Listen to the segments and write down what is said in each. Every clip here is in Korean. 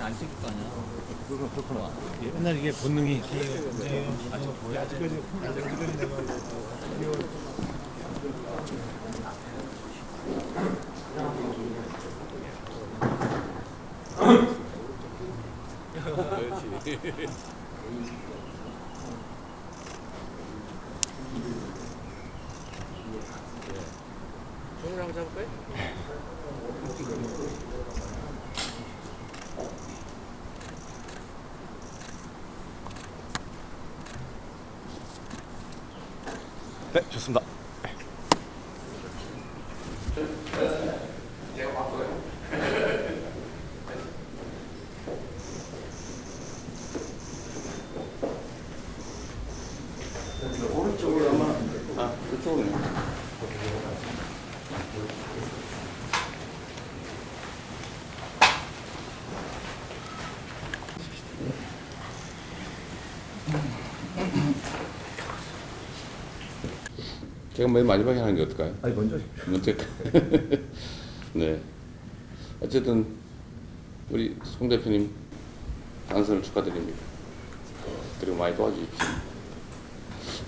안 찍을 거 아니야. 그렇구나. 옛날 이게 본능이 종이랑 잡을까요? 네, 좋습니다. 오른쪽으로 아마 아 그쪽으로. 제가 맨 마지막에 하는 게 어떨까요? 아니 먼저. 먼저. 네. 어쨌든 우리 송 대표님 당선을 축하드립니다. 그리고 많이 도와주십시오.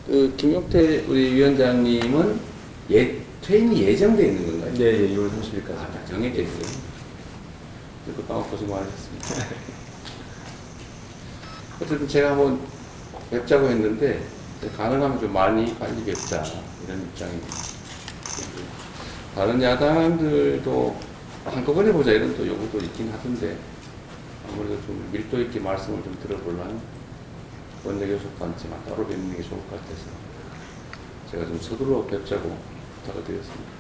그 김용태 우리 위원장님은 예 퇴임이 예정돼 있는 건가요? 네, 예, 6월 30일까지. 아, 정해져 있어요. 그동안 고생 많으셨습니다. 어쨌든 제가 한번 뵙자고 했는데 가능하면 좀 많이 빨리 뵙자 이런 입장입니다. 다른 야당들도 한꺼번에 보자 이런 또 요구도 있긴 하던데 아무래도 좀 밀도 있게 말씀을 좀 들어보려면 원내교섭단체만 따로 뵙는 게 좋을 것 같아서 제가 좀 서둘러 뵙자고 부탁을 드렸습니다.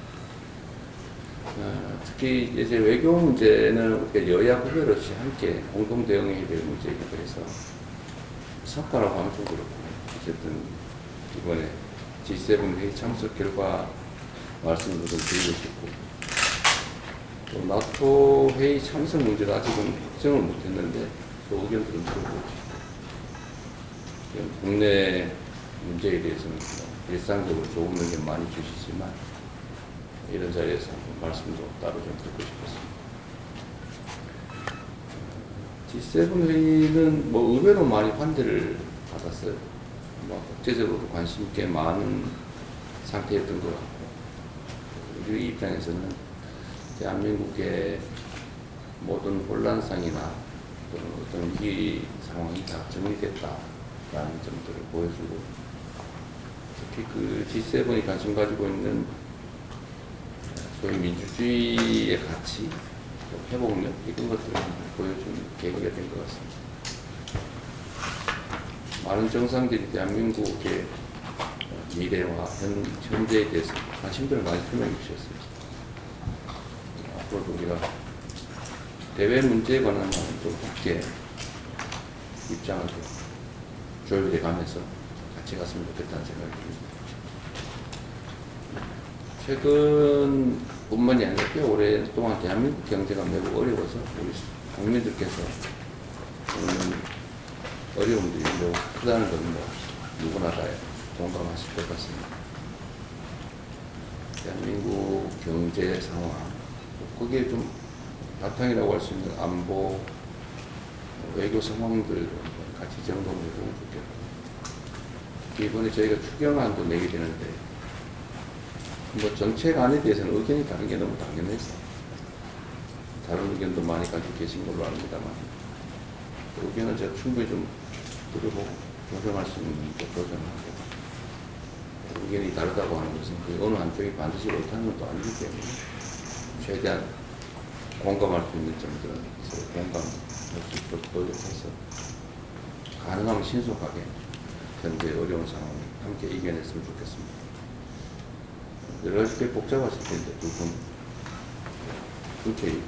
어, 특히 이제 외교 문제는 여야 구별 없이 함께 공동 대응해야 될 문제이기도 해서 성과라고 하면 좀 그렇고 어쨌든 이번에 G7 회의 참석 결과 말씀도 좀 드리고 싶고 또 나토 회의 참석 문제도 아직은 확정을 못했는데 또 의견도 좀 들어보고 싶고 국내 문제에 대해서는 뭐 일상적으로 좋은 의견 많이 주시지만 이런 자리에서 말씀도 따로 좀 듣고 싶었습니다. G7 회의는 뭐 의외로 많이 환대를 받았어요. 뭐 국제적으로 관심 꽤 많은 상태였던 것 같고 우리 입장에서는 대한민국의 모든 혼란상이나 또는 어떤 위기 상황이 다 정리됐다 라는 점들을 보여주고 특히 그 G7이 관심 가지고 있는 소위 민주주의의 가치, 또 회복력 이런 것들을 보여준 계기가 된 것 같습니다. 많은 정상들이 대한민국의 미래와 현, 현재에 대해서 관심들을 많이 표명해 주셨어요. 앞으로도 우리가 대외 문제에 관한 좀 함께 입장을 좀 조율해 가면서 같이 갔으면 좋겠다는 생각이 듭니다. 최근 뿐만이 아니라 꽤 오랫동안 대한민국 경제가 매우 어려워서 우리 국민들께서 어려움들이 매우 크다는 건 뭐 누구나 다 동감하실 것 같습니다. 대한민국 경제 상황, 거기에 좀 바탕이라고 할 수 있는 안보, 외교 상황들 같이 점검해 보면 좋겠고. 이번에 저희가 추경안도 내게 되는데 뭐 정책 안에 대해서는 의견이 다른 게 너무 당연해서 다른 의견도 많이 가지고 계신 걸로 압니다만 그 의견은 제가 충분히 좀 들어보고 조정할 수 있는 또 조정하고 의견이 다르다고 하는 것은 그 어느 한쪽이 반드시 옳다는 것도 아니기 때문에 최대한 공감할 수 있는 점들은 공감할 수 있도록 노력해서 가능하면 신속하게 현재 어려운 상황을 함께 이겨냈으면 좋겠습니다. 여러 가지 꽤 복잡하실 텐데 두분 흔쾌히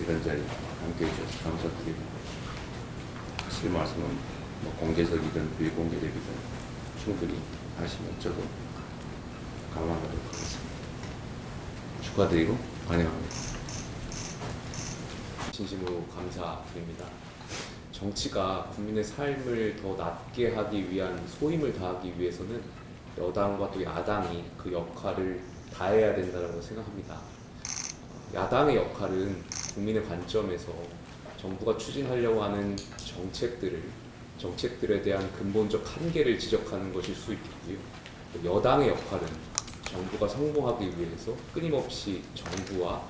이런 자리 함께 해주셔서 감사드리고 하실 말씀은 뭐 공개적이든 비공개적이든 충분히 하시면 저도 감안하도록 하겠습니다. 축하드리고 환영합니다. 진심으로 감사드립니다. 정치가 국민의 삶을 더 낫게 하기 위한 소임을 다하기 위해서는 여당과 또 야당이 그 역할을 다해야 된다고 생각합니다. 야당의 역할은 국민의 관점에서 정부가 추진하려고 하는 정책들을 정책들에 대한 근본적 한계를 지적하는 것일 수 있겠고요. 또 여당의 역할은 정부가 성공하기 위해서 끊임없이 정부와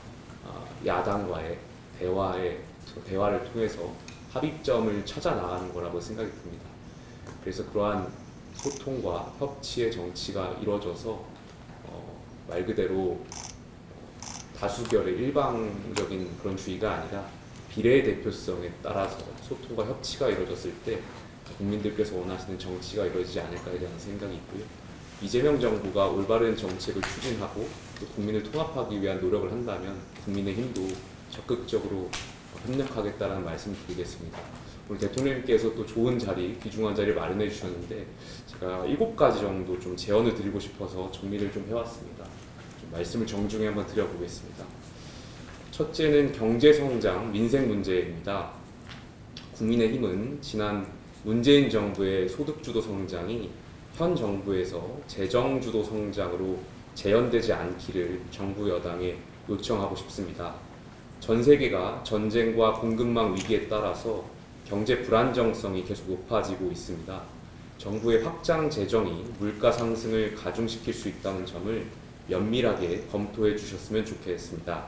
아, 야당과의 대화의 대화를 통해서 합의점을 찾아 나가는 거라고 생각이 듭니다. 그래서 그러한 소통과 협치의 정치가 이루어져서 어, 말 그대로 다수결의 일방적인 그런 주의가 아니라 비례의 대표성에 따라서 소통과 협치가 이루어졌을 때 국민들께서 원하시는 정치가 이루어지지 않을까에 대한 생각이 있고요. 이재명 정부가 올바른 정책을 추진하고 또 국민을 통합하기 위한 노력을 한다면 국민의 힘도 적극적으로 협력하겠다는 말씀을 드리겠습니다. 오늘 대통령님께서 또 좋은 자리, 귀중한 자리를 마련해 주셨는데 제가 일곱 가지 정도 좀 제언을 드리고 싶어서 정리를 좀 해왔습니다. 좀 말씀을 정중히 한번 드려보겠습니다. 첫째는 경제 성장, 민생 문제입니다. 국민의힘은 지난 문재인 정부의 소득 주도 성장이 현 정부에서 재정 주도 성장으로 재현되지 않기를 정부 여당에 요청하고 싶습니다. 전 세계가 전쟁과 공급망 위기에 따라서 경제 불안정성이 계속 높아지고 있습니다. 정부의 확장 재정이 물가 상승을 가중시킬 수 있다는 점을 면밀하게 검토해 주셨으면 좋겠습니다.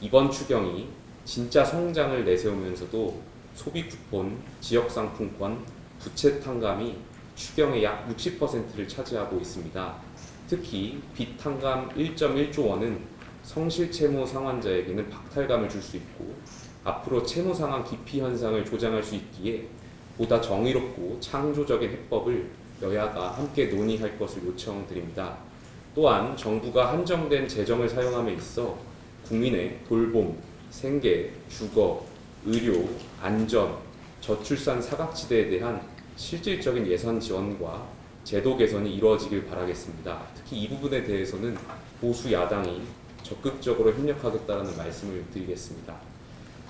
이번 추경이 진짜 성장을 내세우면서도 소비 쿠폰, 지역 상품권, 부채 탕감이 추경의 약 60%를 차지하고 있습니다. 특히 빚 탕감 1.1조 원은 성실 채무 상환자에게는 박탈감을 줄 수 있고 앞으로 채무 상환 기피 현상을 조장할 수 있기에 보다 정의롭고 창조적인 해법을 여야가 함께 논의할 것을 요청드립니다. 또한 정부가 한정된 재정을 사용함에 있어 국민의 돌봄, 생계, 주거, 의료, 안전, 저출산 사각지대에 대한 실질적인 예산 지원과 제도 개선이 이루어지길 바라겠습니다. 특히 이 부분에 대해서는 보수 야당이 적극적으로 협력하겠다는 말씀을 드리겠습니다.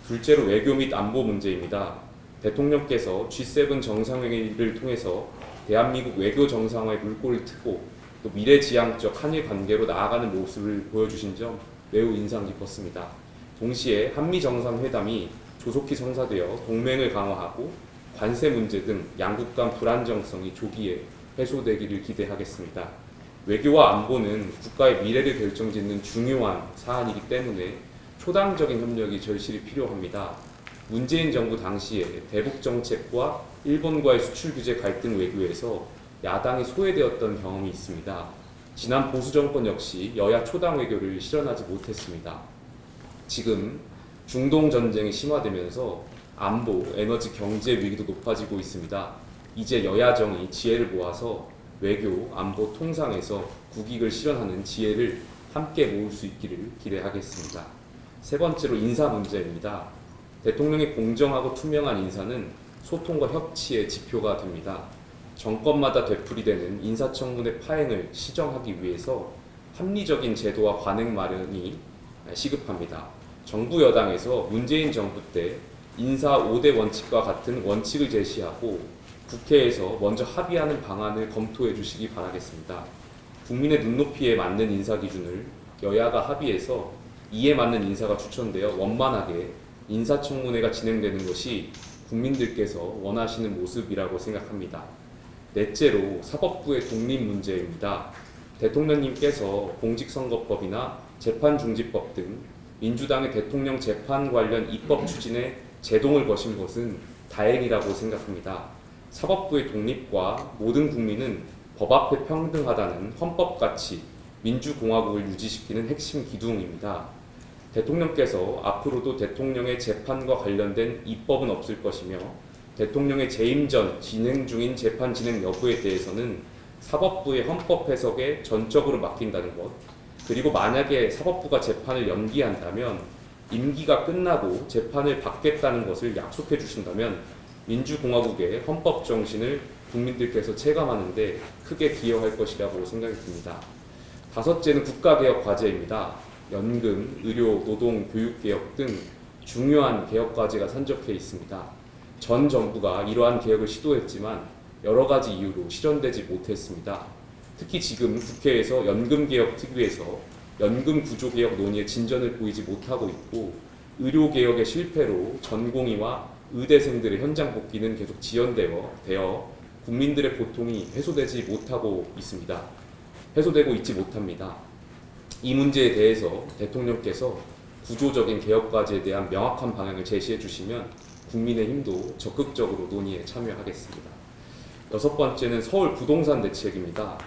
둘째로 외교 및 안보 문제입니다. 대통령께서 G7 정상회의를 통해서 대한민국 외교 정상화의 물꼬를 트고 또 미래지향적 한일 관계로 나아가는 모습을 보여주신 점 매우 인상 깊었습니다. 동시에 한미 정상회담이 조속히 성사되어 동맹을 강화하고 관세 문제 등 양국 간 불안정성이 조기에 해소되기를 기대하겠습니다. 외교와 안보는 국가의 미래를 결정짓는 중요한 사안이기 때문에 초당적인 협력이 절실히 필요합니다. 문재인 정부 당시에 대북 정책과 일본과의 수출 규제 갈등 외교에서 야당이 소외되었던 경험이 있습니다. 지난 보수 정권 역시 여야 초당 외교를 실현하지 못했습니다. 지금 중동 전쟁이 심화되면서 안보, 에너지, 경제 위기도 높아지고 있습니다. 이제 여야정이 지혜를 모아서 외교, 안보 통상에서 국익을 실현하는 지혜를 함께 모을 수 있기를 기대하겠습니다. 세 번째로 인사 문제입니다. 대통령의 공정하고 투명한 인사는 소통과 협치의 지표가 됩니다. 정권마다 되풀이되는 인사청문회 파행을 시정하기 위해서 합리적인 제도와 관행 마련이 시급합니다. 정부 여당에서 문재인 정부 때 인사 5대 원칙과 같은 원칙을 제시하고 국회에서 먼저 합의하는 방안을 검토해 주시기 바라겠습니다. 국민의 눈높이에 맞는 인사 기준을 여야가 합의해서 이에 맞는 인사가 추천되어 원만하게 인사청문회가 진행되는 것이 국민들께서 원하시는 모습이라고 생각합니다. 넷째로 사법부의 독립 문제입니다. 대통령님께서 공직선거법이나 재판중지법 등 민주당의 대통령 재판 관련 입법 추진에 제동을 거신 것은 다행이라고 생각합니다. 사법부의 독립과 모든 국민은 법 앞에 평등하다는 헌법 가치, 민주공화국을 유지시키는 핵심 기둥입니다. 대통령께서 앞으로도 대통령의 재판과 관련된 입법은 없을 것이며 대통령의 재임 전 진행 중인 재판 진행 여부에 대해서는 사법부의 헌법 해석에 전적으로 맡긴다는 것 그리고 만약에 사법부가 재판을 연기한다면 임기가 끝나고 재판을 받겠다는 것을 약속해 주신다면 민주공화국의 헌법 정신을 국민들께서 체감하는데 크게 기여할 것이라고 생각이 듭니다. 다섯째는 국가개혁 과제입니다. 연금, 의료, 노동, 교육개혁 등 중요한 개혁 과제가 산적해 있습니다. 전 정부가 이러한 개혁을 시도했지만 여러 가지 이유로 실현되지 못했습니다. 특히 지금 국회에서 연금개혁 특위에서 연금 구조 개혁 논의에 진전을 보이지 못하고 있고 의료 개혁의 실패로 전공의와 의대생들의 현장 복귀는 계속 지연되어 되어 국민들의 고통이 해소되지 못하고 있습니다. 해소되고 있지 못합니다. 이 문제에 대해서 대통령께서 구조적인 개혁 과제에 대한 명확한 방향을 제시해 주시면 국민의힘도 적극적으로 논의에 참여하겠습니다. 여섯 번째는 서울 부동산 대책입니다.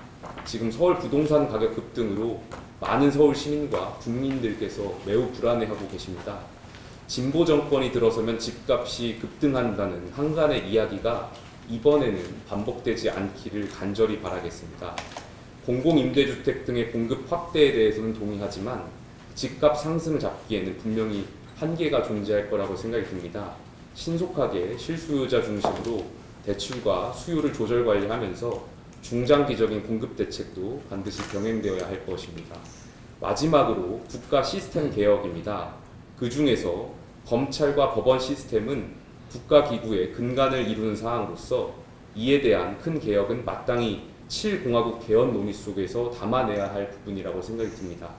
지금 서울 부동산 가격 급등으로 많은 서울 시민과 국민들께서 매우 불안해하고 계십니다. 진보 정권이 들어서면 집값이 급등한다는 한간의 이야기가 이번에는 반복되지 않기를 간절히 바라겠습니다. 공공임대주택 등의 공급 확대에 대해서는 동의하지만 집값 상승을 잡기에는 분명히 한계가 존재할 거라고 생각이 듭니다. 신속하게 실수요자 중심으로 대출과 수요를 조절 관리하면서 중장기적인 공급 대책도 반드시 병행되어야 할 것입니다. 마지막으로 국가 시스템 개혁입니다. 그 중에서 검찰과 법원 시스템은 국가기구의 근간을 이루는 사항으로서 이에 대한 큰 개혁은 마땅히 7공화국 개헌 논의 속에서 담아내야 할 부분이라고 생각이 듭니다.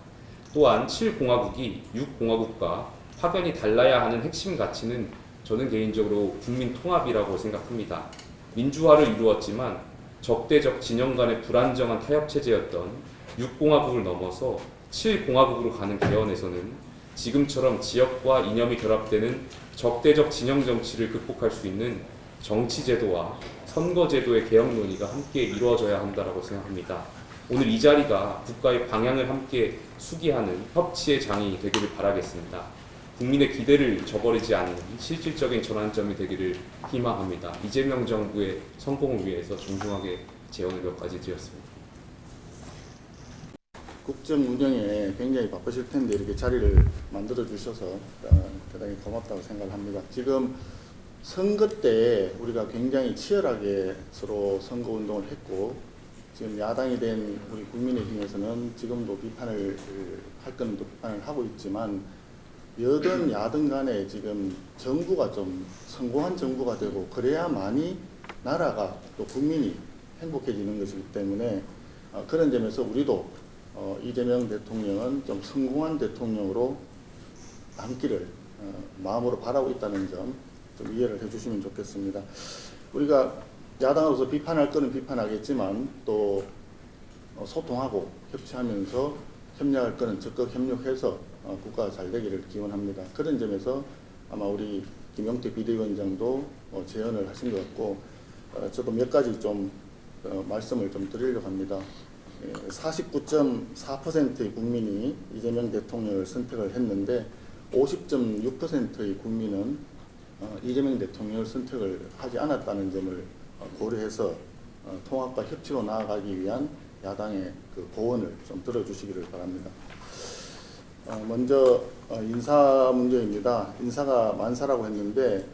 또한 7공화국이 6공화국과 확연히 달라야 하는 핵심 가치는 저는 개인적으로 국민 통합이라고 생각합니다. 민주화를 이루었지만 적대적 진영 간의 불안정한 타협 체제였던 6공화국을 넘어서 7공화국으로 가는 개헌에서는 지금처럼 지역과 이념이 결합되는 적대적 진영 정치를 극복할 수 있는 정치 제도와 선거 제도의 개혁 논의가 함께 이루어져야 한다고 생각합니다. 오늘 이 자리가 국가의 방향을 함께 수기하는 협치의 장이 되기를 바라겠습니다. 국민의 기대를 저버리지 않는 실질적인 전환점이 되기를 희망합니다. 이재명 정부의 성공을 위해서 정중하게 제언을 몇 가지 드렸습니다. 국정 운영에 굉장히 바쁘실 텐데 이렇게 자리를 만들어 주셔서 어, 대단히 고맙다고 생각을 합니다. 지금 선거 때 우리가 굉장히 치열하게 서로 선거 운동을 했고 지금 야당이 된 우리 국민의힘에서는 지금도 비판을 할또 비판을 하고 있지만 여든 야든 간에 지금 정부가 좀 성공한 정부가 되고 그래야만이 나라가 또 국민이 행복해지는 것이기 때문에 어, 그런 점에서 우리도 어, 이재명 대통령은 좀 성공한 대통령으로 남기를 어, 마음으로 바라고 있다는 점 좀 이해를 해주시면 좋겠습니다. 우리가 야당으로서 비판할 거는 비판하겠지만 또 어, 소통하고 협치하면서 협력할 거는 적극 협력해서 어, 국가가 잘 되기를 기원합니다. 그런 점에서 아마 우리 김용태 비대위원장도 어, 제언을 하신 것 같고 어, 저도 몇 가지 좀 어, 말씀을 좀 드리려고 합니다. 예, 49.4%의 국민이 이재명 대통령을 선택을 했는데 50.6%의 국민은 어, 이재명 대통령을 선택을 하지 않았다는 점을 어, 고려해서 어, 통합과 협치로 나아가기 위한 야당의 그 고언을 좀 들어주시기를 바랍니다. 어, 먼저 어, 인사 문제입니다. 인사가 만사라고 했는데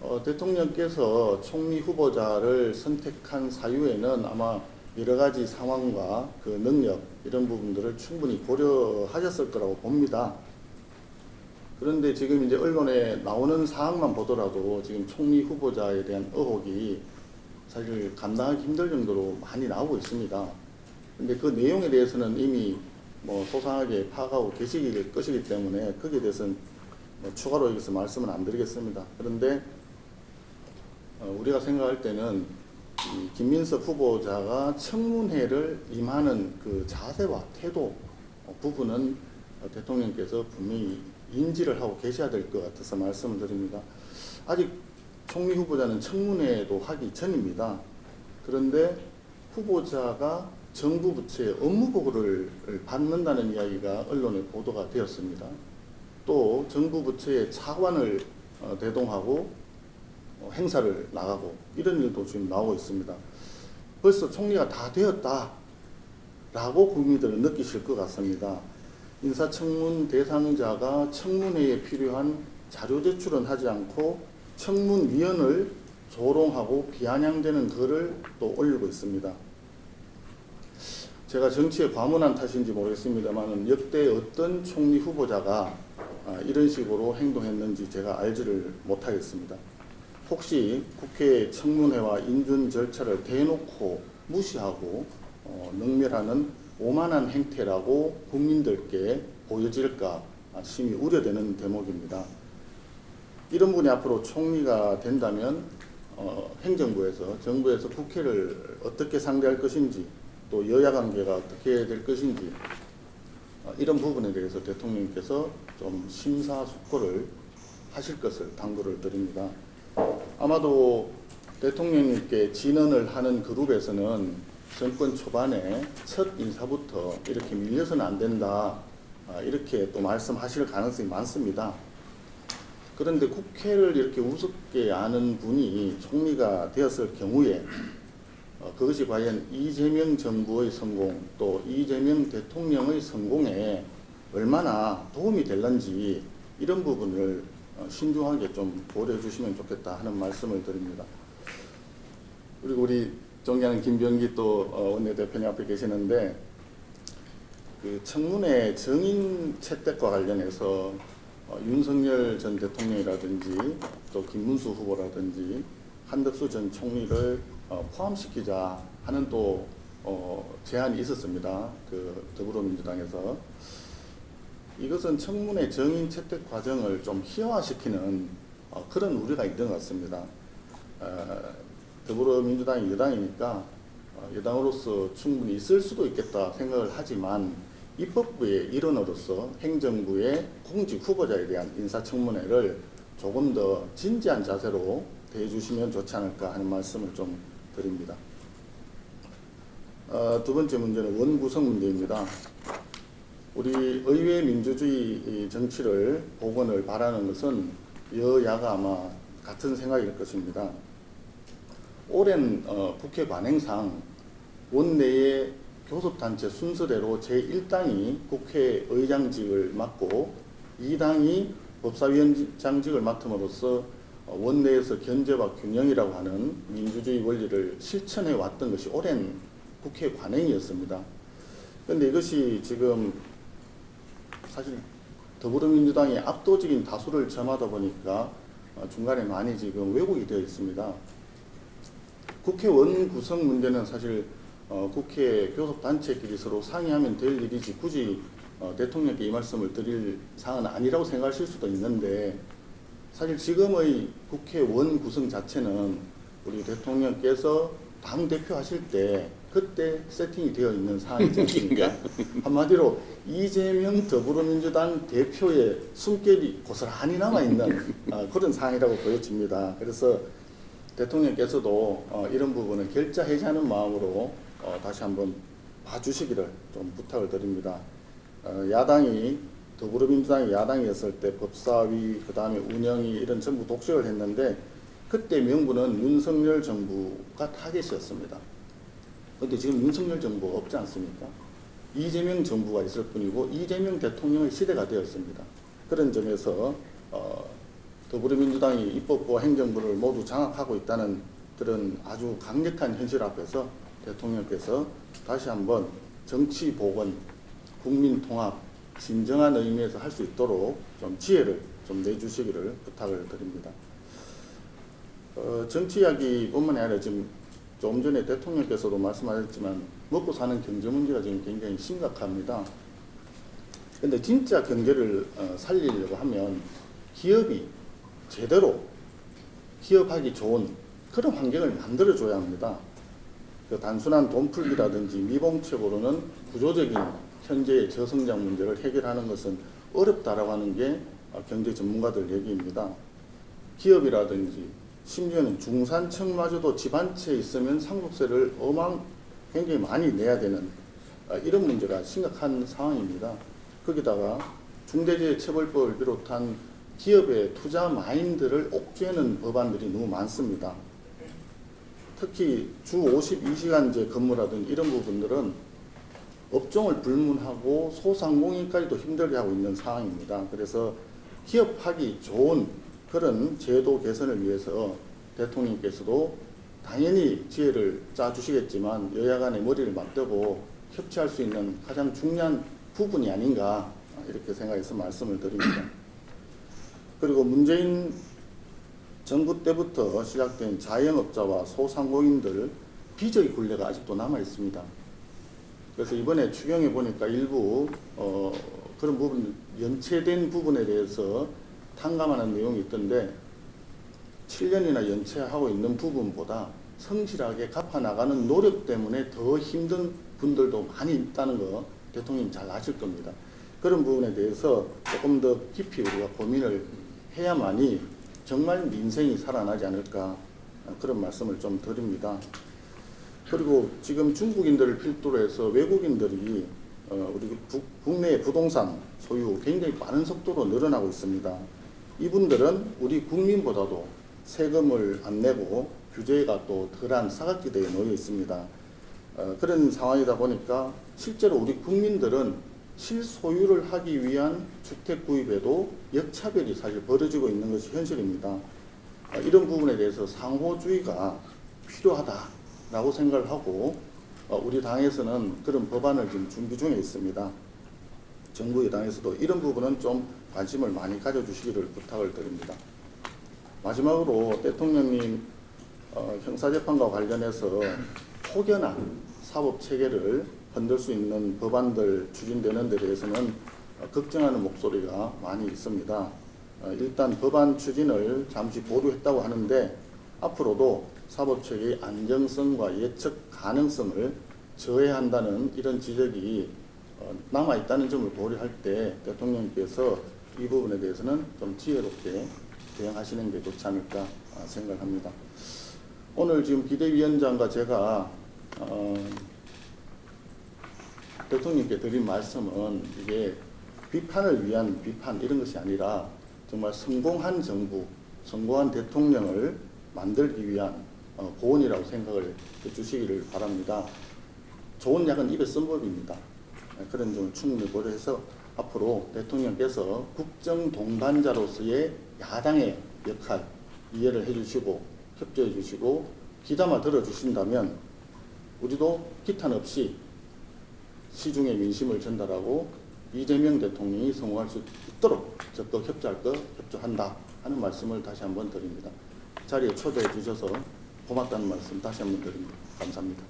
어, 대통령께서 총리 후보자를 선택한 사유에는 아마 여러 가지 상황과 그 능력 이런 부분들을 충분히 고려하셨을 거라고 봅니다. 그런데 지금 이제 언론에 나오는 사항만 보더라도 지금 총리 후보자에 대한 의혹이 사실 감당하기 힘들 정도로 많이 나오고 있습니다. 근데 그 내용에 대해서는 이미 뭐 소상하게 파악하고 계시길 것이기 때문에 거기에 대해서는 뭐 추가로 여기서 말씀은 안 드리겠습니다. 그런데 어, 우리가 생각할 때는 이 김민석 후보자가 청문회를 임하는 그 자세와 태도 어, 부분은 어, 대통령께서 분명히 인지를 하고 계셔야 될 것 같아서 말씀을 드립니다. 아직 총리 후보자는 청문회도 하기 전입니다. 그런데 후보자가 정부 부처의 업무 보고를 받는다는 이야기가 언론에 보도가 되었습니다. 또 정부 부처의 차관을 어, 대동하고 어, 행사를 나가고 이런 일도 지금 나오고 있습니다. 벌써 총리가 다 되었다라고 국민들은 느끼실 것 같습니다. 인사청문 대상자가 청문회에 필요한 자료 제출은 하지 않고 청문위원을 조롱하고 비아냥대는 글을 또 올리고 있습니다. 제가 정치에 과문한 탓인지 모르겠습니다만 역대 어떤 총리 후보자가 아, 이런 식으로 행동했는지 제가 알지를 못하겠습니다. 혹시 국회 청문회와 인준 절차를 대놓고 무시하고 어, 능멸하는 오만한 행태라고 국민들께 보여질까 심히 우려되는 대목입니다. 이런 분이 앞으로 총리가 된다면 어, 행정부에서 정부에서 국회를 어떻게 상대할 것인지 또 여야 관계가 어떻게 될 것인지 어, 이런 부분에 대해서 대통령께서 좀 심사숙고를 하실 것을 당부를 드립니다. 아마도 대통령님께 진언을 하는 그룹에서는 정권 초반에 첫 인사부터 이렇게 밀려서는 안 된다 아, 이렇게 또 말씀하실 가능성이 많습니다. 그런데 국회를 이렇게 우습게 아는 분이 총리가 되었을 경우에 어, 그것이 과연 이재명 정부의 성공 또 이재명 대통령의 성공에 얼마나 도움이 될런지 이런 부분을 어, 신중하게 좀 고려해 주시면 좋겠다 하는 말씀을 드립니다. 그리고 우리 존경하는 김병기 또 어, 원내대표님 앞에 계시는데 그 청문회 정인 채택과 관련해서 어, 윤석열 전 대통령이라든지 또 김문수 후보라든지 한덕수 전 총리를 어, 포함시키자 하는 또 어, 제안이 있었습니다. 그 더불어민주당에서 이것은 청문회 정인 채택 과정을 좀 희화화시키는 어, 그런 우려가 있는 것 같습니다. 어, 더불어민주당이 여당이니까 어, 여당으로서 충분히 있을 수도 있겠다 생각을 하지만 입법부의 일원으로서 행정부의 공직 후보자에 대한 인사청문회를 조금 더 진지한 자세로 대해주시면 좋지 않을까 하는 말씀을 좀 드립니다. 어, 두 번째 문제는 원구성 문제입니다. 우리 의회 민주주의 이 정치를 복원을 바라는 것은 여야가 아마 같은 생각일 것입니다. 오랜 어, 국회 관행상 원내의 교섭단체 순서대로 제1당이 국회의장직을 맡고 2당이 법사위원장직을 맡음으로써 어, 원내에서 견제와 균형이라고 하는 민주주의 원리를 실천해 왔던 것이 오랜 국회 관행이었습니다. 그런데 이것이 지금 사실 더불어민주당이 압도적인 다수를 점하다 보니까 어, 중간에 많이 지금 왜곡이 되어 있습니다. 국회원 구성 문제는 사실 어, 국회 교섭단체끼리 서로 상의하면 될 일이지 굳이 어, 대통령께 이 말씀을 드릴 사안은 아니라고 생각하실 수도 있는데 사실 지금의 국회원 구성 자체는 우리 대통령께서 당 대표 하실 때 그때 세팅이 되어 있는 사안이지 않습니까? 한마디로 이재명 더불어민주당 대표의 숨결이 고스란히 남아 있는 어, 그런 사안이라고 보여집니다. 그래서 대통령께서도 어, 이런 부분을 결자 해제하는 마음으로 어, 다시 한번 봐주시기를 좀 부탁을 드립니다. 어, 야당이 더불어민주당이 야당이었을 때 법사위 그 다음에 운영이 이런 전부 독식을 했는데 그때 명분은 윤석열 정부가 타겟이었습니다. 그런데 지금 윤석열 정부가 없지 않습니까? 이재명 정부가 있을 뿐이고 이재명 대통령의 시대가 되었습니다. 그런 점에서 어, 더불어민주당이 입법부와 행정부를 모두 장악하고 있다는 그런 아주 강력한 현실 앞에서 대통령께서 다시 한번 정치 복원, 국민 통합, 진정한 의미에서 할 수 있도록 좀 지혜를 좀 내주시기를 부탁을 드립니다. 어, 정치 이야기뿐만 아니라 지금 좀 전에 대통령께서도 말씀하셨지만 먹고 사는 경제 문제가 지금 굉장히 심각합니다. 근데 진짜 경제를 어, 살리려고 하면 기업이 제대로 기업하기 좋은 그런 환경을 만들어줘야 합니다. 그 단순한 돈 풀기라든지 미봉책으로는 구조적인 현재의 저성장 문제를 해결하는 것은 어렵다라고 하는 게 어, 경제 전문가들 얘기입니다. 기업이라든지 심지어는 중산층마저도 집 한 채 있으면 상속세를 어마어마 굉장히 많이 내야 되는 어, 이런 문제가 심각한 상황입니다. 거기다가 중대재해처벌법을 비롯한 기업의 투자 마인드를 옥죄는 법안들이 너무 많습니다. 특히 주 52시간제 근무라든지 이런 부분들은 업종을 불문하고 소상공인까지도 힘들게 하고 있는 상황입니다. 그래서 기업하기 좋은 그런 제도 개선을 위해서 대통령께서도 당연히 지혜를 짜주시겠지만 여야 간의 머리를 맞대고 협치할 수 있는 가장 중요한 부분이 아닌가 이렇게 생각해서 말씀을 드립니다. 그리고 문재인 정부 때부터 시작된 자영업자와 소상공인들 빚의 굴레가 아직도 남아 있습니다. 그래서 이번에 추경해 보니까 일부 어, 그런 부분 연체된 부분에 대해서 탕감하는 내용이 있던데 7년이나 연체하고 있는 부분보다 성실하게 갚아 나가는 노력 때문에 더 힘든 분들도 많이 있다는 거 대통령님 잘 아실 겁니다. 그런 부분에 대해서 조금 더 깊이 우리가 고민을 해야만이 정말 민생이 살아나지 않을까 그런 말씀을 좀 드립니다. 그리고 지금 중국인들을 필두로 해서 외국인들이 어, 우리 국, 국내 부동산 소유 굉장히 빠른 속도로 늘어나고 있습니다. 이분들은 우리 국민보다도 세금을 안 내고 규제가 또 덜한 사각지대에 놓여 있습니다. 어, 그런 상황이다 보니까 실제로 우리 국민들은 실소유를 하기 위한 주택 구입에도 역차별이 사실 벌어지고 있는 것이 현실입니다. 어, 이런 부분에 대해서 상호주의가 필요하다라고 생각을 하고 어, 우리 당에서는 그런 법안을 지금 준비 중에 있습니다. 정부 여당에서도 이런 부분은 좀 관심을 많이 가져주시기를 부탁을 드립니다. 마지막으로 대통령님 어, 형사재판과 관련해서 혹여나 사법 체계를 흔들 수 있는 법안들 추진되는 데 대해서는 어, 걱정하는 목소리가 많이 있습니다. 어, 일단 법안 추진을 잠시 보류했다고 하는데 앞으로도 사법 체계의 안정성과 예측 가능성을 저해한다는 이런 지적이 어, 남아 있다는 점을 고려할 때 대통령께서 이 부분에 대해서는 좀 지혜롭게 대응하시는 게 좋지 않을까 아, 생각합니다. 오늘 지금 비대위원장과 제가 어, 대통령께 드린 말씀은 이게 비판을 위한 비판 이런 것이 아니라 정말 성공한 정부, 성공한 대통령을 만들기 위한 어, 고언이라고 생각을 해주시기를 바랍니다. 좋은 약은 입에 쓴 법입니다. 네, 그런 점을 충분히 고려해서 앞으로 대통령께서 국정 동반자로서의 야당의 역할 이해를 해주시고 협조해 주시고 귀담아 들어주신다면 우리도 기탄 없이 시중의 민심을 전달하고 이재명 대통령이 성공할 수 있도록 적극 협조할 것 협조한다 하는 말씀을 다시 한번 드립니다. 자리에 초대해 주셔서 고맙다는 말씀 다시 한번 드립니다. 감사합니다.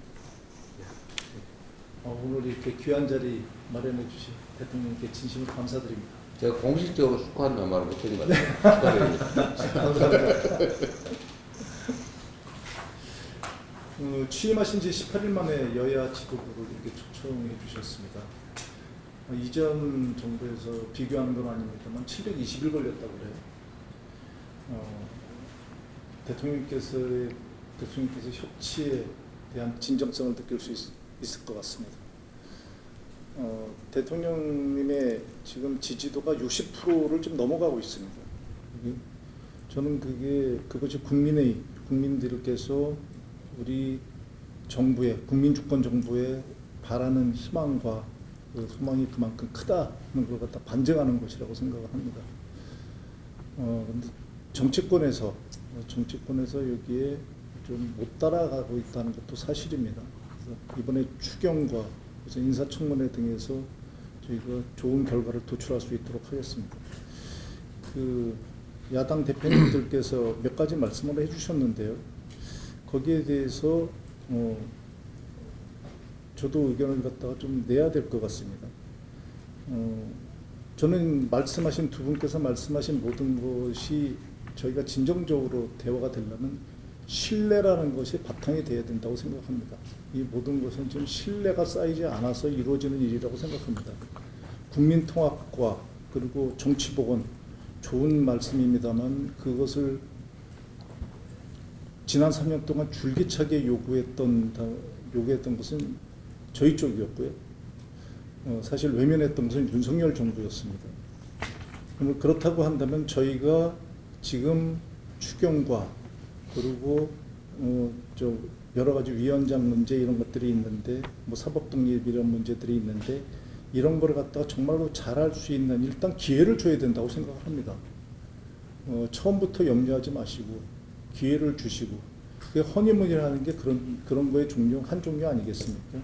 어, 오늘 이렇게 귀한 자리 마련해 주신 대통령께 진심으로 감사드립니다. 제가 공식적으로 축하한다는 말을 같아요. 축하드립니다. 어, 취임하신 지 18일 만에 여야 지도부를 이렇게 초청해 주셨습니다. 어, 이전 정부에서 비교하는 건 아닙니다만 720일 걸렸다고 그래요. 어, 대통령께서의 대통령께서 협치에 대한 진정성을 느낄 수 있, 있을 것 같습니다. 어, 대통령님의 지금 지지도가 60%를 좀 넘어가고 있습니다. 이게 저는 그게 그것이 국민의 국민들께서 우리 정부의 국민 주권 정부에 바라는 희망과 그 소망이 그만큼 크다는 걸 갖다 반증하는 것이라고 생각을 합니다. 어, 정치권에서 어, 정치권에서 여기에 좀 못 따라가고 있다는 것도 사실입니다. 이번에 추경과 그래서 인사청문회 등에서 저희가 좋은 결과를 도출할 수 있도록 하겠습니다. 그 야당 대표님들께서 몇 가지 말씀을 해주셨는데요. 거기에 대해서 어, 저도 의견을 갖다가 좀 내야 될 것 같습니다. 어, 저는 말씀하신 두 분께서 말씀하신 모든 것이 저희가 진정적으로 대화가 되려면 신뢰라는 것이 바탕이 돼야 된다고 생각합니다. 이 모든 것은 지금 신뢰가 쌓이지 않아서 이루어지는 일이라고 생각합니다. 국민 통합과 그리고 정치 복원 좋은 말씀입니다만 그것을 지난 3년 동안 줄기차게 요구했던 다- 요구했던 것은 저희 쪽이었고요. 어, 사실 외면했던 것은 윤석열 정부였습니다. 그렇다고 한다면 저희가 지금 추경과 그리고 어, 저 여러 가지 위원장 문제 이런 것들이 있는데 뭐 사법 독립 이런 문제들이 있는데 이런 거를 갖다가 정말로 잘할 수 있는 일단 기회를 줘야 된다고 생각을 합니다. 어, 처음부터 염려하지 마시고 기회를 주시고 그 허니문이라는 게 그런 그런 거의 종류 한 종류 아니겠습니까?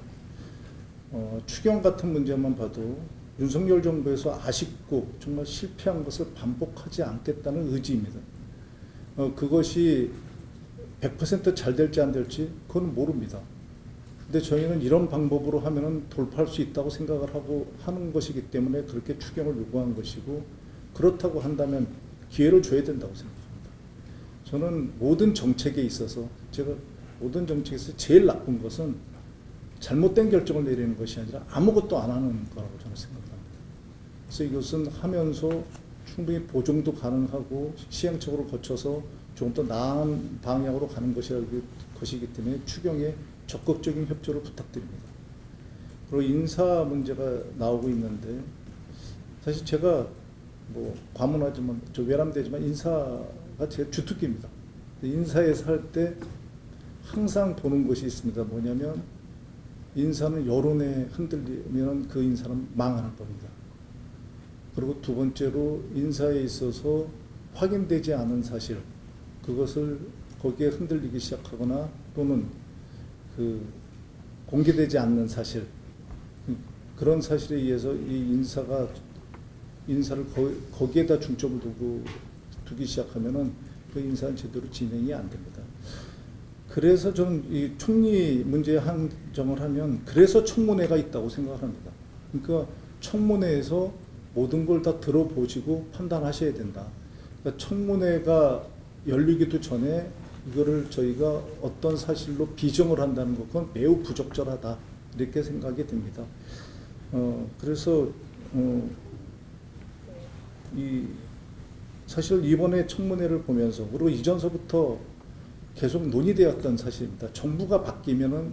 어, 추경 같은 문제만 봐도 윤석열 정부에서 아쉽고 정말 실패한 것을 반복하지 않겠다는 의지입니다. 어, 그것이 100%잘 될지 안 될지 그건 모릅니다. 근데 저희는 이런 방법으로 하면은 돌파할 수 있다고 생각을 하고 하는 것이기 때문에 그렇게 추경을 요구한 것이고 그렇다고 한다면 기회를 줘야 된다고 생각합니다. 저는 모든 정책에 있어서 제가 모든 정책에서 제일 나쁜 것은 잘못된 결정을 내리는 것이 아니라 아무것도 안 하는 거라고 저는 생각합니다. 그래서 이것은 하면서 충분히 보정도 가능하고 시행착오를 거쳐서 조금 더 나은 방향으로 가는 것이기 때문에 추경에 적극적인 협조를 부탁드립니다. 그리고 인사 문제가 나오고 있는데 사실 제가 뭐 과문하지만 저 외람되지만 인사가 제 주특기입니다. 인사에서 할 때 항상 보는 것이 있습니다. 뭐냐면 인사는 여론에 흔들리면 그 인사는 망하는 겁니다. 그리고 두 번째로 인사에 있어서 확인되지 않은 사실 그것을 거기에 흔들리기 시작하거나 또는 그 공개되지 않는 사실 그런 사실에 의해서 이 인사가 인사를 거, 거기에다 중점을 두고 두기 시작하면은 그 인사는 제대로 진행이 안 됩니다. 그래서 저는 이 총리 문제에 한정을 하면 그래서 청문회가 있다고 생각합니다. 그러니까 청문회에서 모든 걸 다 들어보시고 판단하셔야 된다. 그러니까 청문회가 열리기도 전에 이거를 저희가 어떤 사실로 비정을 한다는 것은 매우 부적절하다 이렇게 생각이 됩니다. 어 그래서 어, 이 사실 이번에 청문회를 보면서 그리고 이전서부터 계속 논의되었던 사실입니다. 정부가 바뀌면은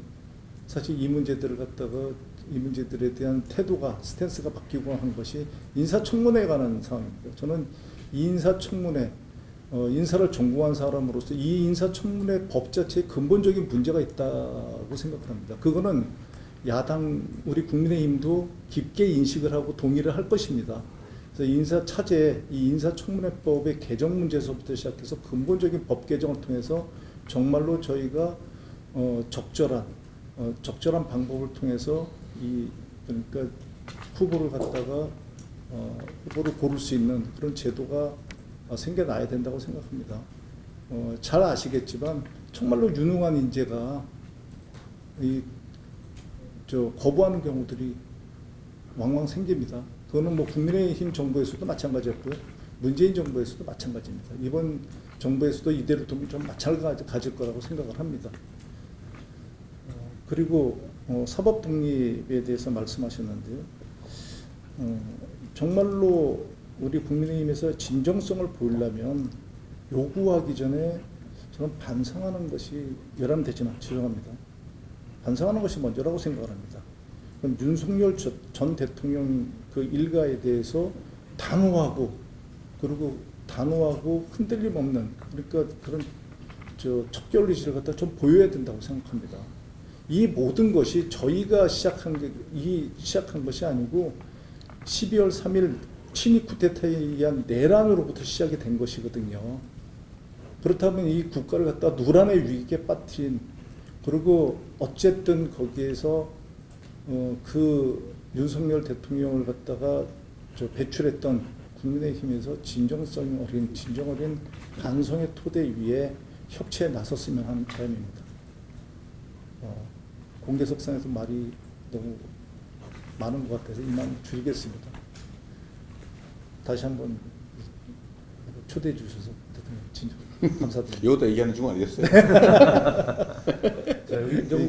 사실 이 문제들을 갖다가 이 문제들에 대한 태도가 스탠스가 바뀌고 한 것이 인사청문회에 관한 상황입니다. 저는 이 인사청문회 어, 인사를 전공한 사람으로서 이 인사청문회 법 자체에 근본적인 문제가 있다고 생각합니다. 그거는 야당 우리 국민의힘도 깊게 인식을 하고 동의를 할 것입니다. 그래서 인사 차제 이 인사청문회법의 개정 문제에서부터 시작해서 근본적인 법 개정을 통해서 정말로 저희가 어, 적절한 어, 적절한 방법을 통해서 이 그러니까 후보를 갖다가 어, 후보를 고를 수 있는 그런 제도가 어, 생겨나야 된다고 생각합니다. 어, 잘 아시겠지만 정말로 유능한 인재가 이 저 거부하는 경우들이 왕왕 생깁니다. 그거는 뭐 국민의힘 정부에서도 마찬가지였고요. 문재인 정부에서도 마찬가지입니다. 이번 정부에서도 이대로 좀 마찬가지 가질 거라고 생각을 합니다. 어, 그리고 어, 사법 독립에 대해서 말씀하셨는데요. 어, 정말로 우리 국민의힘에서 진정성을 보이려면 요구하기 전에 저는 반성하는 것이 열람되지는 죄송합니다. 반성하는 것이 먼저라고 생각을 합니다. 그럼 윤석열 저- 전 대통령 그 일가에 대해서 단호하고 그리고 단호하고 흔들림 없는 그러니까 그런 저 척결 의지를 갖다 좀 보여야 된다고 생각합니다. 이 모든 것이 저희가 시작한 게, 이 시작한 것이 아니고 12월 3일 친위 쿠데타에 의한 내란으로부터 시작이 된 것이거든요. 그렇다면 이 국가를 갖다 누란의 위기에 빠뜨린 그리고 어쨌든 거기에서 어, 그 윤석열 대통령을 갖다가 저 배출했던 국민의힘에서 진정성 어린 진정 어린 반성의 토대 위에 협치에 나섰으면 하는 바람입니다. 어, 공개 석상에서 말이 너무 많은 것 같아서 이만 줄이겠습니다. 다시 한번 초대해 주셔서 대통령 진정 감사드립니다. 이것도 얘기하는 중 아니겠어요? 자, 여기 이 정도